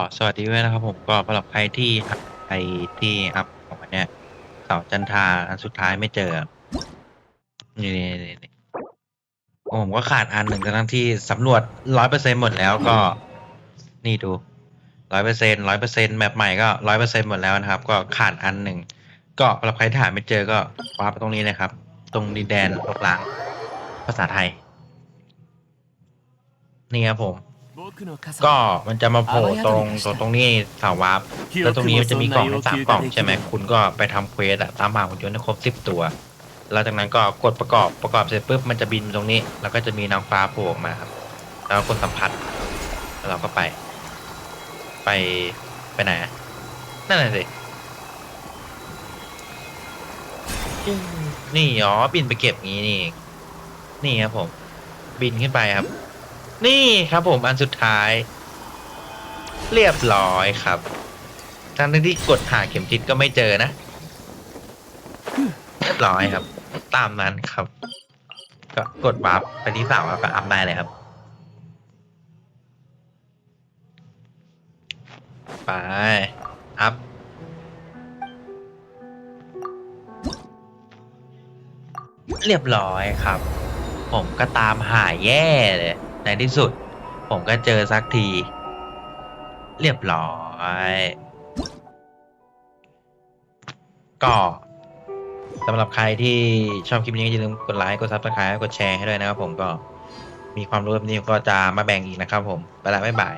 อสวัสดีด้วยนะครับผมก็สำหรับใครที่ใครที่อัพของวันเนี้ยเสาจันทาอันสุดท้ายไม่เจอนี่นี่นี่นี่ผมก็ขาดอันหนึ่งทั้งที่สำรวจร้อยเปอร์เซ็นหมดแล้วก็ นี่ดูร้อยเปอร์เซ็นร้อยเปอร์เซ็นแมปใหม่ก็ร้อยเปอร์เซ็นหมดแล้วนะครับ ก็ขาดอันหนึ่งก็สำหรับใครที่หาไม่เจอก็คว้าไปตรงนี้เลยครับ ตรงดินแดนลกล้างภาษาไทย นี่ครับผม ก็มันจะมาโผล่ตรงตรงตรงนี้เสาวาร์ปแล้วตรงนี้มันจะมีกล่องให้สามกล่องใช่ไหมคุณก็ไปทำเควสอะตามหาหุ่นยนต์ให้ครบสิบตัวแล้วจากนั้นก็กดประกอบประกอบเสร็จปุ๊บมันจะบินตรงนี้ แล้วก็จะมีนางฟ้าโผล่ออกมาครับ แล้วก็กดสัมผัสแล้วเราก็ไป ไปไปไหนนั่นแหละสินี่อ๋อบินไปเก็บงี้นี่นี่ครับผม บินขึ้นไปครับ นี่ครับผมอันสุดท้าย เรียบร้อยครับทั้งที่กดหาเข็มทิศก็ไม่เจอนะ เรียบร้อยครับ ตามนั้นครับ ก็กดวาร์ปไปที่สามวาร์ปก็อัพได้เลยครับไปอัพเรียบร้อยครับ ผมก็ตามหาแย่เลย ในที่สุด ผมก็เจอสักที เรียบร้อย ก็สำหรับใครที่ชอบคลิปนี้ก็อย่าลืมกดไลค์กดซับสไครต์กดแชร์ให้ด้วยนะครับผมก็มีความรู้แบบนี้ก็จะมาแบ่งอีกนะครับผมไปละบ๊ายบาย